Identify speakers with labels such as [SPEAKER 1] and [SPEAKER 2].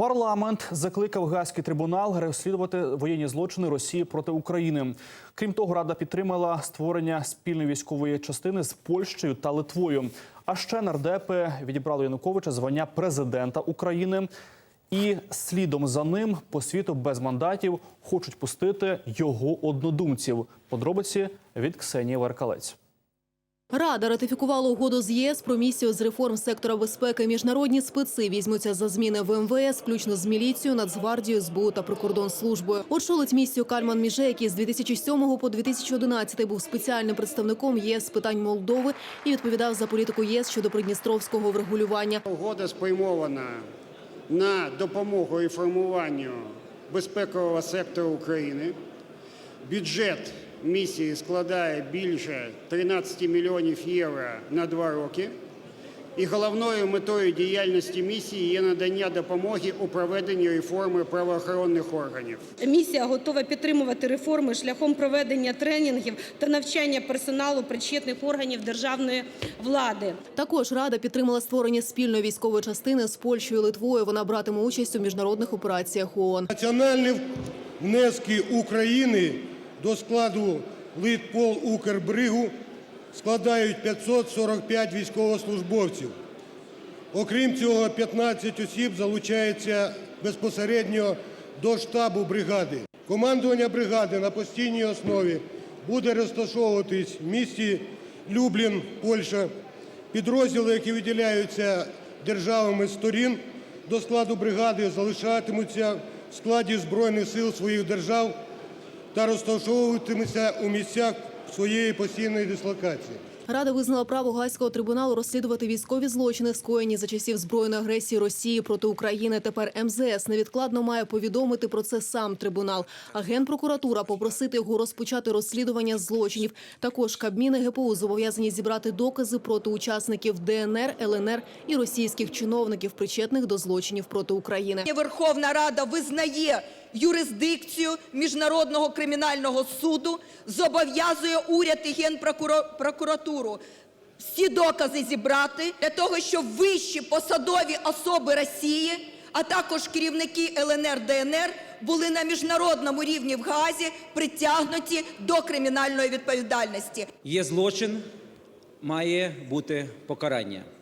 [SPEAKER 1] Парламент закликав Гаазький трибунал розслідувати воєнні злочини Росії проти України. Крім того, Рада підтримала створення спільної військової частини з Польщею та Литвою. А ще нардепи відібрали Януковича звання президента України. І слідом за ним по світу без мандатів хочуть пустити його однодумців. Подробиці від Ксенії Веркалець.
[SPEAKER 2] Рада ратифікувала угоду з ЄС про місію з реформ сектора безпеки. Міжнародні специ візьмуться за зміни в МВС, включно з міліцією, Нацгвардією, СБУ та прикордонслужбою. Очолить місію Кальман Міже, який з 2007 по 2011 був спеціальним представником ЄС з питань Молдови і відповідав за політику єС щодо придністровського врегулювання.
[SPEAKER 3] Угода спрямована на допомогу і формуванню безпекового сектору України. Бюджет місії складає більше 13 мільйонів євро на два роки. І головною метою діяльності місії є надання допомоги у проведенні реформи правоохоронних органів.
[SPEAKER 4] Місія готова підтримувати реформи шляхом проведення тренінгів та навчання персоналу причетних органів державної влади.
[SPEAKER 2] Також Рада підтримала створення спільної військової частини з Польщею і Литвою. Вона братиме участь у міжнародних операціях ООН.
[SPEAKER 5] Національні внески України до складу Литпол Укрбригу складають 545 військовослужбовців. Окрім цього, 15 осіб залучаються безпосередньо до штабу бригади. Командування бригади на постійній основі буде розташовуватись в місті Люблін, Польща. Підрозділи, які виділяються державами сторін до складу бригади, залишатимуться в складі Збройних сил своїх держав та розташовуватимуться у місцях своєї постійної дислокації.
[SPEAKER 2] Рада визнала право Гаазького трибуналу розслідувати військові злочини, скоєні за часів збройної агресії Росії проти України. Тепер МЗС невідкладно має повідомити про це сам трибунал. А генпрокуратура попросити його розпочати розслідування злочинів. Також Кабмін і ГПУ зобов'язані зібрати докази проти учасників ДНР, ЛНР і російських чиновників, причетних до злочинів проти України.
[SPEAKER 6] Верховна Рада визнає юрисдикцію Міжнародного кримінального суду, зобов'язує уряд і Генпрокуратуру всі докази зібрати для того, щоб вищі посадові особи Росії, а також керівники ЛНР, ДНР були на міжнародному рівні в Гаазі притягнуті до кримінальної відповідальності.
[SPEAKER 7] Є злочин, має бути покарання.